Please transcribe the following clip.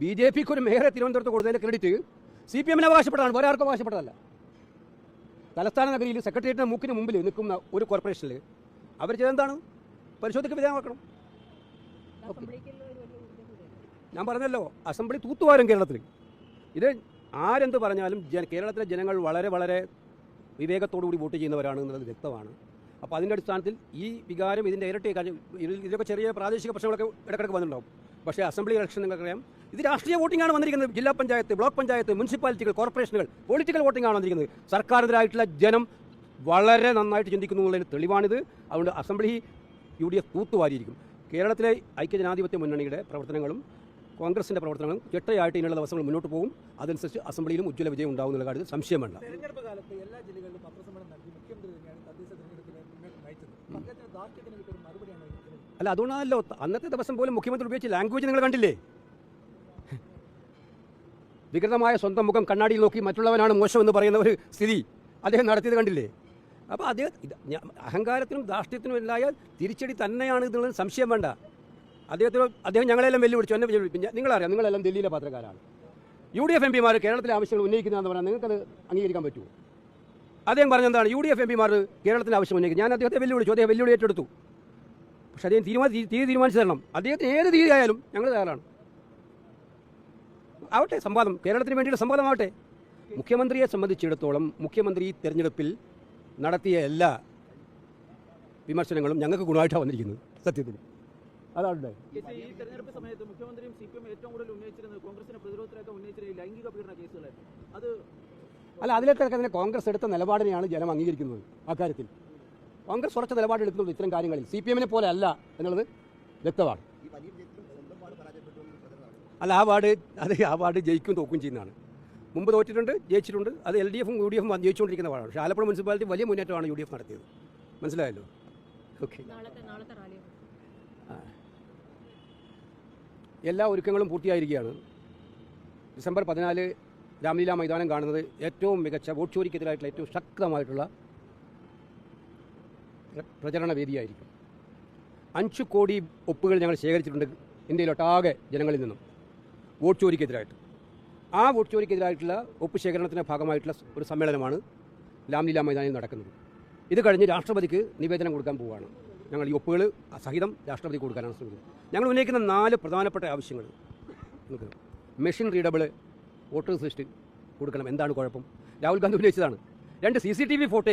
B J പിക്ക് ഒരു മേയറെ തിരുവനന്തപുരത്ത് കൊടുത്തതിന്റെ credit C P എമ്മിന് അവകാശപ്പെട്ടതാണ് വേറെ ആർക്കും അവകാശപ്പെട്ടതല്ല. തലസ്ഥാന നഗരിയിൽ സെക്രട്ടേറിയറ്റിന് മൂക്കിന് മുമ്പിൽ നിൽക്കുന്ന ഒരു കോർപ്പറേഷനിൽ അവർ ചെയ്തെന്താണ്? പരിശോധിക്ക് വിധേയമാക്കണം. ഞാൻ പറഞ്ഞല്ലോ അസംബ്ലി തൂത്തുവാരും കേരളത്തിൽ. ഇത് ആരെന്ത് പറഞ്ഞാലും കേരളത്തിലെ ജനങ്ങൾ വളരെ വളരെ വിവേകത്തോടു കൂടി വോട്ട് ചെയ്യുന്നവരാണ് എന്നുള്ളത് വ്യക്തമാണ്. അപ്പോൾ അതിന്റെ അടിസ്ഥാനത്തിൽ ഈ വികാരം ഇതിന്റെ ഇരട്ടി കാര്യം ഇതിലൊക്കെ ചെറിയ പ്രാദേശിക പ്രശ്നങ്ങളൊക്കെ ഇടയ്ക്കിടയ്ക്ക് വന്നിട്ടുണ്ടാവും. പക്ഷേ അസംബ്ലി ഇലക്ഷൻ നിങ്ങൾക്കറിയാം. ഇത് രാഷ്ട്രീയ വോട്ടിംഗ് ആണ് വന്നിരിക്കുന്നത്. ജില്ലാ പഞ്ചായത്ത് ബ്ലോക്ക് പഞ്ചായത്ത് മുനിസിപ്പാലിറ്റികൾ കോർപ്പറേഷനുകൾ പൊളിറ്റിക്കൽ വോട്ടിംഗ് ആണ് വന്നിരിക്കുന്നത്. സർക്കാരിനെതിരായിട്ടുള്ള ജനം വളരെ നന്നായിട്ട് ചിന്തിക്കുന്നു എന്നുള്ളതിന് തെളിവാണിത്. അതുകൊണ്ട് അസംബ്ലി യു ഡി എഫ് തൂത്തുവാരിയിരിക്കും കേരളത്തിലെ ഐക്യജനാധിപത്യ മുന്നണിയുടെ പ്രവർത്തനങ്ങളും കോൺഗ്രസിന്റെ പ്രവർത്തനങ്ങളും ചിട്ടയായിട്ട് ഇനിയുള്ള ദിവസങ്ങൾ മുന്നോട്ട് പോകും. അതനുസരിച്ച് അസംബ്ലിയിലും ഉജ്ജ്വല വിജയം ഉണ്ടാവും എന്നുള്ള കാര്യത്തിൽ സംശയം വേണ്ട. അല്ല അതുകൊണ്ടാണല്ലോ അന്നത്തെ ദിവസം പോലും മുഖ്യമന്ത്രി ഉപയോഗിച്ച ലാംഗ്വേജ് നിങ്ങൾ കണ്ടില്ലേ? വികൃതമായ സ്വന്തം മുഖം കണ്ണാടിയിൽ നോക്കി മറ്റുള്ളവനാണ് മോശം എന്ന് പറയുന്ന ഒരു സ്ഥിതി അദ്ദേഹം നടത്തിയത് കണ്ടില്ലേ? അപ്പോൾ അദ്ദേഹം അഹങ്കാരത്തിനും ധാർഷ്ട്യത്തിനും എല്ലായ തിരിച്ചടി തന്നെയാണ് ഇതെന്നുള്ളത് സംശയം വേണ്ട. അദ്ദേഹത്തിന് അദ്ദേഹം ഞങ്ങളെല്ലാം വെല്ലുവിളിച്ചു എന്നെ വെല്ലുവിളിച്ചു. നിങ്ങളറിയാം നിങ്ങളെല്ലാം ദില്ലിയിലെ പത്രക്കാരാണ്. യു ഡി എഫ് എം പിമാർ കേരളത്തിലെ ആവശ്യങ്ങൾ ഉന്നയിക്കുന്നതെന്ന് പറഞ്ഞാൽ നിങ്ങൾക്കത് അംഗീകരിക്കാൻ പറ്റുമോ? അദ്ദേഹം പറഞ്ഞെന്താണ് യു ഡി എഫ് എം പിമാർ കേരളത്തിന് ആവശ്യം ഉന്നയിക്കും. ഞാൻ അദ്ദേഹത്തെ വെല്ലുവിളിച്ചു. അദ്ദേഹം വെല്ലുവിളി ഏറ്റെടുത്തു. പക്ഷെ അദ്ദേഹം തീരുമാനം തീരെ തീരുമാനിച്ചു തരണം അദ്ദേഹത്തിന് ഏത് തീയതി ആയാലും ഞങ്ങൾ തയ്യാറാണ്. ആവട്ടെ സംവാദം. കേരളത്തിന് വേണ്ടിയുള്ള സംവാദമാവട്ടെ മുഖ്യമന്ത്രിയെ സംബന്ധിച്ചിടത്തോളം മുഖ്യമന്ത്രി തെരഞ്ഞെടുപ്പിൽ നടത്തിയ എല്ലാ വിമർശനങ്ങളും ഞങ്ങൾക്ക് ഗുണമായിട്ടാണ് വന്നിരിക്കുന്നത്. സത്യത്തിൽ. അതാണ്. ഈ സമയത്ത് മുഖ്യമന്ത്രിയും സി പി എം ഏറ്റവും കൂടുതൽ ഉന്നയിച്ചിരുന്നത് കോൺഗ്രസിനെ പ്രതിരോധത്തിലൊക്കെ ഉന്നയിച്ചിരുന്ന ലൈംഗിക പീഡന കേസുകളായിരുന്നു. അത് അല്ല അതിലേക്കൊക്കെ തന്നെ കോൺഗ്രസ് എടുത്ത നിലപാടിനെയാണ് ജനം അംഗീകരിക്കുന്നത് അക്കാര്യത്തിൽ. കോൺഗ്രസ് ഉറച്ച നിലപാടെടുക്കുന്നുണ്ട് ഇത്തരം കാര്യങ്ങളിൽ. സി പി എമ്മിനെ പോലെ അല്ല എന്നുള്ളത് വ്യക്തമാണ്. അല്ല ആ വാർഡ് അത് ആ വാർഡ് ജയിക്കും തോക്കും ചെയ്യുന്നതാണ്. മുമ്പ് തോറ്റിട്ടുണ്ട് ജയിച്ചിട്ടുണ്ട്. അത് എൽ ഡി എഫും യു ഡി എഫും ജയിച്ചുകൊണ്ടിരിക്കുന്ന വാർഡാണ്. പക്ഷേ ആലപ്പുഴ മുനിസിപ്പാലിറ്റി വലിയ മുന്നേറ്റമാണ് യു ഡി എഫ് നടത്തിയത്. മനസ്സിലായല്ലോ? ഓക്കെ. എല്ലാ ഒരുക്കങ്ങളും പൂർത്തിയായിരിക്കുകയാണ്. ഡിസംബർ പതിനാല് രാംലീല മൈതാനം കാണുന്നത് ഏറ്റവും മികച്ച വോട്ട് ചോരിക്കെതിരായിട്ടുള്ള ഏറ്റവും ശക്തമായിട്ടുള്ള പ്ര- പ്രചരണ വേദിയായിരിക്കും. അഞ്ച് കോടി ഒപ്പുകൾ ഞങ്ങൾ ശേഖരിച്ചിട്ടുണ്ട് ഇന്ത്യയിലൊട്ടാകെ ജനങ്ങളിൽ നിന്നും വോട്ട് ചോരിക്കെതിരായിട്ട്. ആ വോട്ട് ചോരിക്കെതിരായിട്ടുള്ള ഒപ്പ് ശേഖരണത്തിന്റെ ഭാഗമായിട്ടുള്ള ഒരു സമ്മേളനമാണ് ലാംലീല മൈതാനിൽ നടക്കുന്നത്. ഇത് കഴിഞ്ഞ് രാഷ്ട്രപതിക്ക് നിവേദനം കൊടുക്കാൻ പോവുകയാണ്. ഞങ്ങൾ ഈ ഒപ്പുകൾ സഹിതം രാഷ്ട്രപതിക്ക് കൊടുക്കാനാണ് ശ്രമിക്കുന്നത്. ഞങ്ങൾ ഉന്നയിക്കുന്ന നാല് പ്രധാനപ്പെട്ട ആവശ്യങ്ങൾ. മെഷീൻ റീഡബിൾ വോട്ടേഴ്സ് ലിസ്റ്റ് കൊടുക്കണം. എന്താണ് കുഴപ്പം? രാഹുൽ ഗാന്ധി ഉന്നയിച്ചതാണ് രണ്ട് C C T V footage